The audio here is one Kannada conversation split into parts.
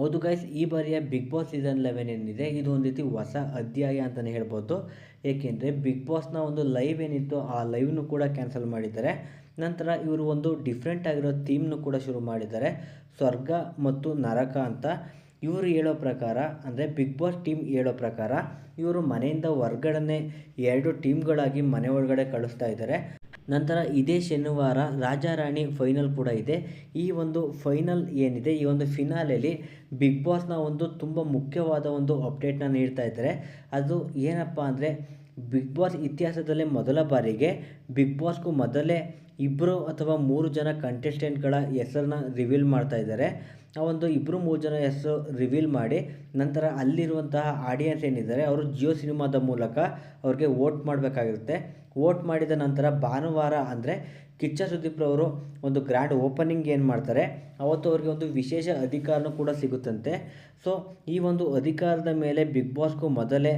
ಹೌದು ಗೈಸ್ ಈ ಬಾರಿಯ ಬಿಗ್ ಬಾಸ್ ಸೀಸನ್ ಲೆವೆನ್ ಏನಿದೆ, ಇದು ಒಂದು ರೀತಿ ಹೊಸ ಅಧ್ಯಾಯ ಅಂತಲೇ ಹೇಳ್ಬೋದು. ಏಕೆಂದರೆ ಬಿಗ್ ಬಾಸ್ನ ಒಂದು ಲೈವ್ ಏನಿತ್ತು, ಆ ಲೈವ್ನು ಕೂಡ ಕ್ಯಾನ್ಸಲ್ ಮಾಡಿದ್ದಾರೆ. ನಂತರ ಇವರು ಒಂದು ಡಿಫ್ರೆಂಟ್ ಆಗಿರೋ ಥೀಮ್ನು ಕೂಡ ಶುರು ಮಾಡಿದ್ದಾರೆ. ಸ್ವರ್ಗ ಮತ್ತು ನರಕ ಅಂತ. ಇವರು ಹೇಳೋ ಪ್ರಕಾರ, ಅಂದರೆ ಬಿಗ್ ಬಾಸ್ ಟೀಮ್ ಹೇಳೋ ಪ್ರಕಾರ, ಇವರು ಮನೆಯಿಂದ ಹೊರ್ಗಡೆ ಎರಡು ಟೀಮ್ಗಳಾಗಿ ಮನೆ ಒಳಗಡೆ ಕಳಿಸ್ತಾ ಇದ್ದಾರೆ. ನಂತರ ಇದೇ ಶನಿವಾರ ರಾಜಾರಾಣಿ ಫೈನಲ್ ಕೂಡ ಇದೆ. ಈ ಒಂದು ಫೈನಲ್ ಏನಿದೆ? ಈ ಒಂದು ಫಿನಾಲೆಯಲ್ಲಿ ಬಿಗ್ ಬಾಸ್ನ ಒಂದು ತುಂಬ ಮುಖ್ಯವಾದ ಒಂದು ಅಪ್ಡೇಟ್ನ ನೀಡ್ತಾ ಇದ್ದಾರೆ. ಅದು ಏನಪ್ಪ ಅಂದರೆ ಬಿಗ್ ಬಾಸ್ ಇತಿಹಾಸದಲ್ಲೇ ಮೊದಲ ಬಾರಿಗೆ ಬಿಗ್ ಬಾಸ್ಗೂ ಮೊದಲೇ ಇಬ್ಬರು ಅಥವಾ ಮೂರು ಜನ ಕಂಟೆಸ್ಟೆಂಟ್ಗಳ ಹೆಸರನ್ನ ರಿವೀಲ್ ಮಾಡ್ತಾ ಇದ್ದಾರೆ. ಆ ಒಂದು ಇಬ್ಬರು ಮೂರು ಜನ ಹೆಸರು ರಿವೀಲ್ ಮಾಡಿ ನಂತರ ಅಲ್ಲಿರುವಂತಹ ಆಡಿಯನ್ಸ್ ಏನಿದ್ದಾರೆ, ಅವರು ಜಿಯೋ ಸಿನಿಮಾದ ಮೂಲಕ ಅವ್ರಿಗೆ ವೋಟ್ ಮಾಡಬೇಕಾಗಿರುತ್ತೆ. ವೋಟ್ ಮಾಡಿದ ನಂತರ ಭಾನುವಾರ ಅಂದರೆ ಕಿಚ್ಚ ಸುದೀಪ್ರವರು ಒಂದು ಗ್ರ್ಯಾಂಡ್ ಓಪನಿಂಗ್ ಏನು ಮಾಡ್ತಾರೆ, ಅವತ್ತು ಅವ್ರಿಗೆ ಒಂದು ವಿಶೇಷ ಅಧಿಕಾರನೂ ಕೂಡ ಸಿಗುತ್ತಂತೆ. ಸೊ ಈ ಒಂದು ಅಧಿಕಾರದ ಮೇಲೆ ಬಿಗ್ ಬಾಸ್ಗೂ ಮೊದಲೇ,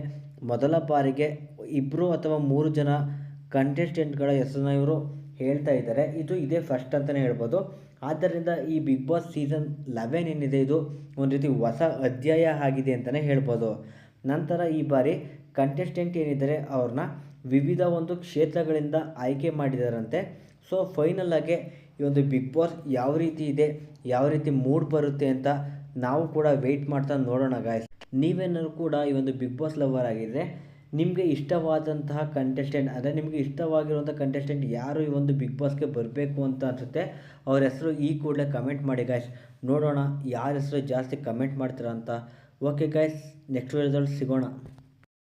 ಮೊದಲ ಬಾರಿಗೆ ಇಬ್ಬರು ಅಥವಾ ಮೂರು ಜನ ಕಂಟೆಸ್ಟೆಂಟ್ಗಳ ಹೆಸರನ್ನ ಇವರು ಹೇಳ್ತಾ ಇದ್ದಾರೆ. ಇದು ಇದೇ ಫಸ್ಟ್ ಅಂತಲೇ ಹೇಳ್ಬೋದು. ಆದ್ದರಿಂದ ಈ ಬಿಗ್ ಬಾಸ್ ಸೀಸನ್ ಲೆವೆನ್ ಏನಿದೆ, ಇದು ಒಂದು ರೀತಿ ಹೊಸ ಅಧ್ಯಾಯ ಆಗಿದೆ ಅಂತಲೇ ಹೇಳ್ಬೋದು. ನಂತರ ಈ ಬಾರಿ ಕಂಟೆಸ್ಟೆಂಟ್ ಏನಿದ್ದಾರೆ ಅವ್ರನ್ನ ವಿವಿಧ ಒಂದು ಕ್ಷೇತ್ರಗಳಿಂದ ಆಯ್ಕೆ ಮಾಡಿದಾರಂತೆ. ಸೊ ಫೈನಲ್ ಆಗಿ ಈ ಒಂದು ಬಿಗ್ ಬಾಸ್ ಯಾವ ರೀತಿ ಇದೆ, ಯಾವ ರೀತಿ ಮೂಡ್ ಬರುತ್ತೆ ಅಂತ ನಾವು ಕೂಡ ವೆಯ್ಟ್ ಮಾಡ್ತಾ ನೋಡೋಣ ಗಾಯ್ಸ್ ನೀವೇನಾದ್ರು ಕೂಡ ಈ ಒಂದು ಬಿಗ್ ಬಾಸ್ ಲವರ್ ಆಗಿದ್ದರೆ ನಿಮಗೆ ಇಷ್ಟವಾದಂತಹ ಕಂಟೆಸ್ಟೆಂಟ್ ಅಂದರೆ ನಿಮಗೆ ಇಷ್ಟವಾಗಿರುವಂಥ ಕಂಟೆಸ್ಟೆಂಟ್ ಯಾರು ಈ ಒಂದು ಬಿಗ್ ಬಾಸ್ಗೆ ಬರಬೇಕು ಅಂತ ಅನಿಸುತ್ತೆ, ಅವ್ರ ಹೆಸರು ಈ ಕೂಡಲೇ ಕಮೆಂಟ್ ಮಾಡಿ ಗಾಯ್ಸ್ ನೋಡೋಣ ಯಾರ ಹೆಸರು ಜಾಸ್ತಿ ಕಮೆಂಟ್ ಮಾಡ್ತೀರಾ ಅಂತ ಓಕೆ ಗಾಯ್ಸ್ ನೆಕ್ಸ್ಟ್ ರಿಸಲ್ಟ್ ಸಿಗೋಣ.